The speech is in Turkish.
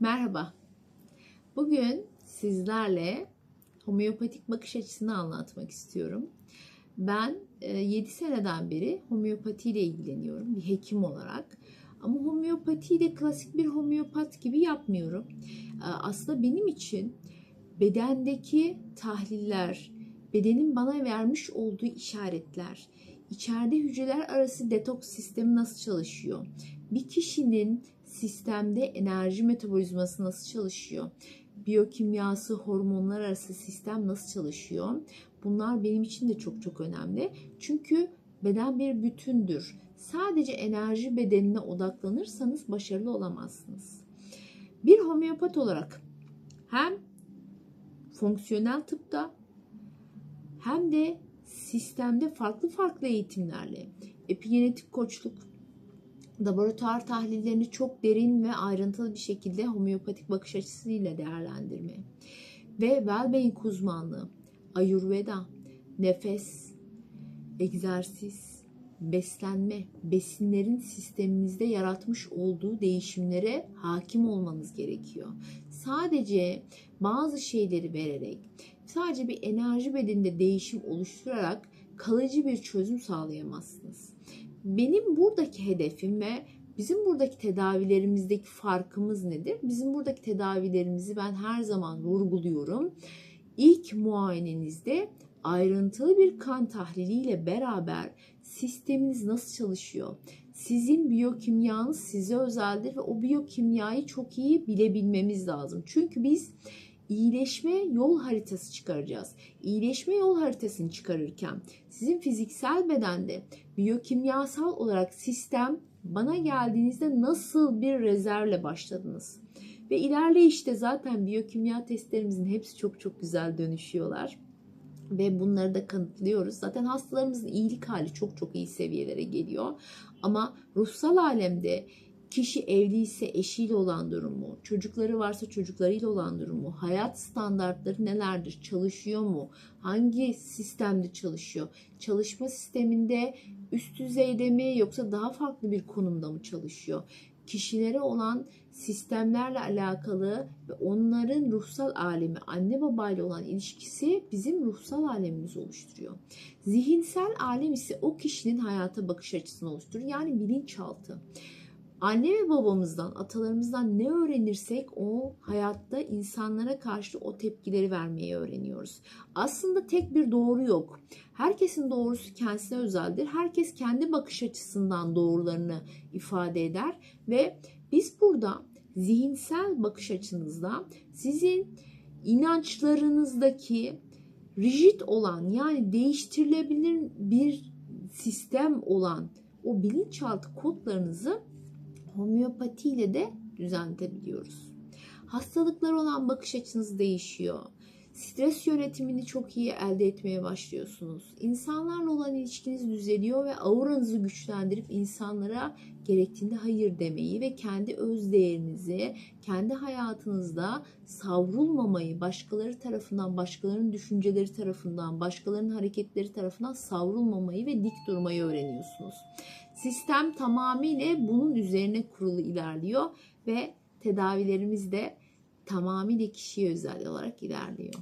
Merhaba. Bugün sizlerle homeopatik bakış açısını anlatmak istiyorum. Ben 7 seneden beri homeopati ile ilgileniyorum bir hekim olarak. Ama homeopatiyi de klasik bir homeopat gibi yapmıyorum. E, Aslında benim için bedendeki tahliller, bedenin bana vermiş olduğu işaretler, içeride hücreler arası detoks sistemi nasıl çalışıyor? Bir kişinin sistemde enerji metabolizması nasıl çalışıyor? Biyokimyası, hormonlar arası sistem nasıl çalışıyor? Bunlar benim için de çok çok önemli. Çünkü beden bir bütündür. Sadece enerji bedenine odaklanırsanız başarılı olamazsınız. Bir homeopat olarak hem fonksiyonel tıpta hem de sistemde farklı farklı eğitimlerle epigenetik koçluk, laboratuvar tahlillerini çok derin ve ayrıntılı bir şekilde homeopatik bakış açısıyla değerlendirme ve well-being uzmanlığı, ayurveda, nefes, egzersiz, beslenme, besinlerin sisteminizde yaratmış olduğu değişimlere hakim olmanız gerekiyor. Sadece bazı şeyleri vererek, sadece bir enerji bedeninde değişim oluşturarak kalıcı bir çözüm sağlayamazsınız. Benim buradaki hedefim ve bizim buradaki tedavilerimizdeki farkımız nedir? Bizim buradaki tedavilerimizi ben her zaman vurguluyorum. İlk muayenenizde ayrıntılı bir kan tahliliyle beraber sisteminiz nasıl çalışıyor? Sizin biyokimyanız size özeldir ve o biyokimyayı çok iyi bilebilmemiz lazım. Çünkü biz iyileşme yol haritası çıkaracağız. İyileşme yol haritasını çıkarırken sizin fiziksel bedende biyokimyasal olarak sistem bana geldiğinizde nasıl bir rezervle başladınız? Ve ilerleyişte zaten biyokimya testlerimizin hepsi çok çok güzel dönüşüyorlar ve bunları da kanıtlıyoruz. Zaten hastalarımızın iyilik hali çok çok iyi seviyelere geliyor. Ama ruhsal alemde kişi evliyse eşiyle olan durumu, çocukları varsa çocuklarıyla olan durumu, hayat standartları nelerdir, çalışıyor mu, hangi sistemde çalışıyor, çalışma sisteminde üst düzeyde mi yoksa daha farklı bir konumda mı çalışıyor, kişilere olan sistemlerle alakalı ve onların ruhsal alemi, anne babayla olan ilişkisi bizim ruhsal alemimizi oluşturuyor. Zihinsel alem ise o kişinin hayata bakış açısını oluşturur. Yani bilinçaltı. Anne ve babamızdan, atalarımızdan ne öğrenirsek o hayatta insanlara karşı o tepkileri vermeyi öğreniyoruz. Aslında tek bir doğru yok. Herkesin doğrusu kendisine özeldir. Herkes kendi bakış açısından doğrularını ifade eder ve biz burada zihinsel bakış açınızda sizin inançlarınızdaki rigid olan yani değiştirilebilir bir sistem olan o bilinçaltı kodlarınızı homeopatiyle de düzenletebiliyoruz. Hastalıklar olan bakış açınız değişiyor. Stres yönetimini çok iyi elde etmeye başlıyorsunuz. İnsanlarla olan ilişkiniz düzeliyor ve auranızı güçlendirip insanlara gerektiğinde hayır demeyi ve kendi öz değerinizi, kendi hayatınızda savrulmamayı, başkaları tarafından, başkalarının düşünceleri tarafından, başkalarının hareketleri tarafından savrulmamayı ve dik durmayı öğreniyorsunuz. Sistem tamamıyla bunun üzerine kurulu ilerliyor ve tedavilerimiz de tamamıyla kişiye özel olarak ilerliyor.